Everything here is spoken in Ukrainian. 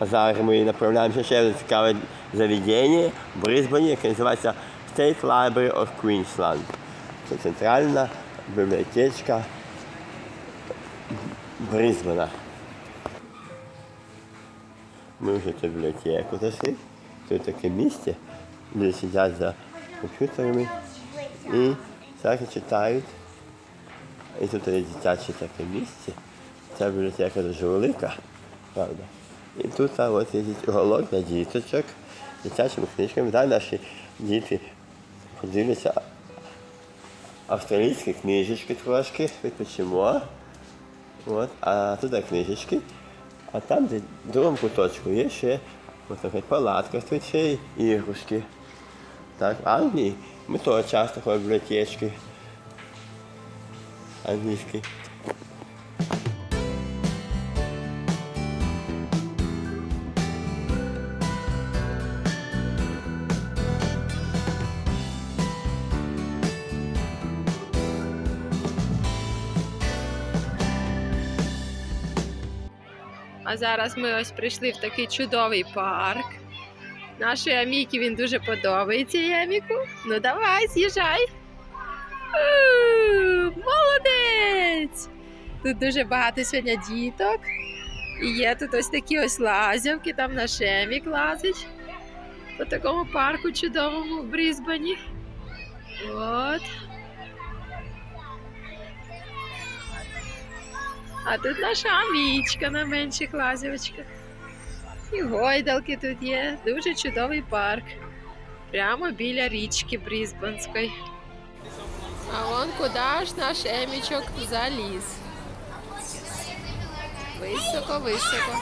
Зараз ми направляємося ще в цікаве заведення в Брисбені, яке називається State Library of Queensland. Це центральна бібліотечка Брисбена. Ми вже цю бібліотеку зайшли. Тут таке місце, де сидять за комп'ютерами і всяке читають. І тут є дитяче таке місце. Ця бібліотека дуже велика, правда. І тут а, от є уголок для діточок, дитячими книжками. Да, наші діти подивляться австралійські книжечки трошки, відпочимо. От, а тут книжечки. А там, де в другому куточку, є ще от така палатка, тут ще ігрушки. Так, в Англії ми теж часто ходимо бібліотечки англійські. А зараз ми ось прийшли в такий чудовий парк. Нашій Амікі він дуже подобається Яміку. Ну давай, з'їжджай. Молодець! Тут дуже багато сьогодні діток. І є тут ось такі ось лазівки, там наш Емік лазить по такому парку чудовому в Брізбені. От. А тут наша амічка на менших лазівочках. І гойдалки тут є. Дуже чудовий парк. Прямо біля річки Брізбенської. А вон куди ж наш емічок заліз. Високо, високо.